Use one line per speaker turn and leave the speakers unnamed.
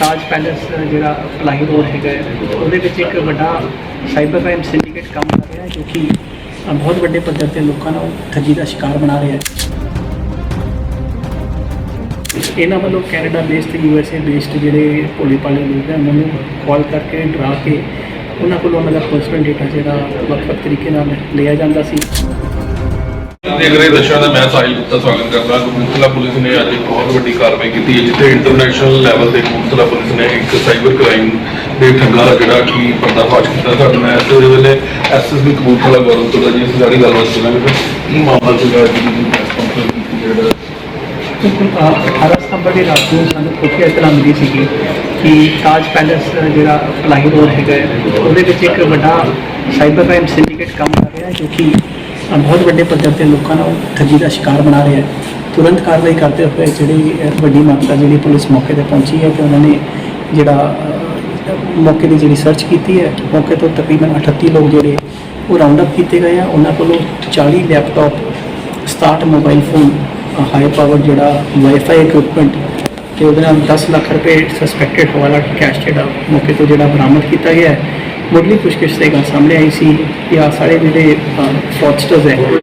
ਤਾਜ palace ਜਿਹੜਾ fly road ਹੈਗਾ ਉਹਦੇ ਵਿੱਚ ਇੱਕ ਵੱਡਾ ਸਾਈਬਰ ਕ੍ਰਾਈਮ ਸਿੰਡੀਕੇਟ ਕੰਮ ਕਰ ਰਿਹਾ ਹੈ, ਜੋ ਕਿ ਬਹੁਤ ਵੱਡੇ ਪੱਧਰ ਤੇ ਲੋਕਾਂ ਨੂੰ ਠੱਗੀ ਦਾ ਸ਼ਿਕਾਰ ਬਣਾ ਰਿਹਾ ਹੈ। ਇਹਨਾਂ ਵੱਲੋਂ Canada based U S A based ਜਿਹੜੇ ਭੋਲੇ ਭਾਲੇ ਲੋਕ ਹੈ, ਉਹਨਾਂ ਨੂੰ ਕਾਲ ਕਰਕੇ ਡਰਾ ਕੇ ਉਹਨਾਂ ਕੋਲੋਂ ਉਹਨਾਂ ਦਾ ਪਰਸਨਲ ਡੇਟਾ ਜਿਹੜਾ ਵੱਖ-ਵੱਖ ਤਰੀਕੇ ਨਾਲ ਲਿਆ ਜਾਂਦਾ ਸੀ।
ਦੇਖ ਰਹੇ ਦਰਸ਼ਕਾਂ ਦਾ ਮੈਂ ਸਾਹਿਲ ਗੁਪਤਾ ਸਵਾਗਤ ਕਰਦਾ। ਕਪੂਰਥਲਾ ਪੁਲਿਸ ਨੇ ਅੱਜ ਇੱਕ ਬਹੁਤ ਵੱਡੀ ਕਾਰਵਾਈ ਕੀਤੀ ਹੈ ਜਿੱਥੇ ਇੰਟਰਨੈਸ਼ਨਲ ਲੈਵਲ ਤੇ ਕਪੂਰਥਲਾ ਪੁਲਿਸ ਨੇ ਇੱਕ ਸਾਈਬਰ ਕ੍ਰਾਈਮ ਦੇ ਠੱਗਾ ਦਾ ਜਿਹੜਾ ਕਿ ਪਰਦਾਫਾਸ਼ ਕੀਤਾ। ਸਾਡੇ ਨਾਲ ਇਸ ਵੇਲੇ ਐਸਐਸਬੀ ਕਪੂਰਥਲਾ ਗੌਰਵ ਤੋਂ ਜੀ ਅਸੀਂ ਸਾਰੀ ਗੱਲਬਾਤ ਕਰਾਂਗੇ। ਕੀ ਮਾਮਲਾ ਸੀਗਾ ਜੀ ਦੀ ਪ੍ਰੈਸ ਕਾਨਫਰੰਸ ਕੀਤੀ ਜਿਹੜਾ?
ਬਿਲਕੁਲ ਅ, 18 ਸਤੰਬਰ ਦੀ ਰਾਤ ਨੂੰ ਸਾਨੂੰ ਖੁਫੀਆ ਇਤਲਾਹ ਮਿਲੀ ਸੀਗੀ ਕਿ ਤਾਜ ਪੈਲੇਸ ਜਿਹੜਾ ਫਲਾਈ ਰੋਡ ਹੈਗਾ ਹੈ, ਉਹਦੇ ਵਿੱਚ ਇੱਕ ਵੱਡਾ ਸਾਈਬਰ ਕ੍ਰਾਈਮ ਸਿੰਡੀਕੇਟ ਕੰਮ ਕਰ ਰਿਹਾ ਹੈ ਜੋ ਕਿ ਅ, ਬਹੁਤ ਵੱਡੇ ਪੱਧਰ ਤੇ ਲੋਕਾਂ ਨੂੰ ਠੱਗੀ ਦਾ ਸ਼ਿਕਾਰ ਬਣਾ ਰਿਹਾ ਹੈ। ਤੁਰੰਤ ਕਾਰਵਾਈ ਕਰਦੇ ਹੋਏ ਜਿਹੜੀ ਵੱਡੀ ਮਾਤਰਾ ਜਿਹੜੀ ਪੁਲਿਸ ਮੌਕੇ ਤੇ ਪਹੁੰਚੀ ਹੈ ਤੇ ਉਹਨਾਂ ਨੇ ਜਿਹੜਾ ਮੌਕੇ ਦੀ ਜਿਹੜੀ ਸਰਚ ਕੀਤੀ ਹੈ, ਮੌਕੇ ਤੋਂ ਤਕਰੀਬਨ 38 ਲੋਕ ਜਿਹੜੇ ਉਹ ਰਾਉਂਡ ਅਪ ਕੀਤੇ ਗਏ ਆ। ਉਹਨਾਂ ਕੋਲੋਂ 40 laptop 67 mobile phone high power ਜਿਹੜਾ ਵਾਈਫਾਈ ਇਕਵਿਪਮੈਂਟ ਤੇ ਉਹਦੇ ਨਾਲ 10 ਲੱਖ ਰੁਪਏ ਸਸਪੈਕਟਡ ਹਵਾਲਾ ਕੈਸ਼ ਜਿਹੜਾ ਮੌਕੇ ਤੋਂ ਜਿਹੜਾ ਬਰਾਮਦ ਕੀਤਾ ਗਿਆ ਹੈ। ਮੁੱਢਲੀ ਪੁੱਛਗਿੱਛ ਦੇ ਗੱਲ ਸਾਹਮਣੇ ਆਈ ਸੀ ਕਿ ਆ ਸਾਰੇ ਜਿਹੜੇ ਫਰਾਡਸਟਰਸ ਹੈ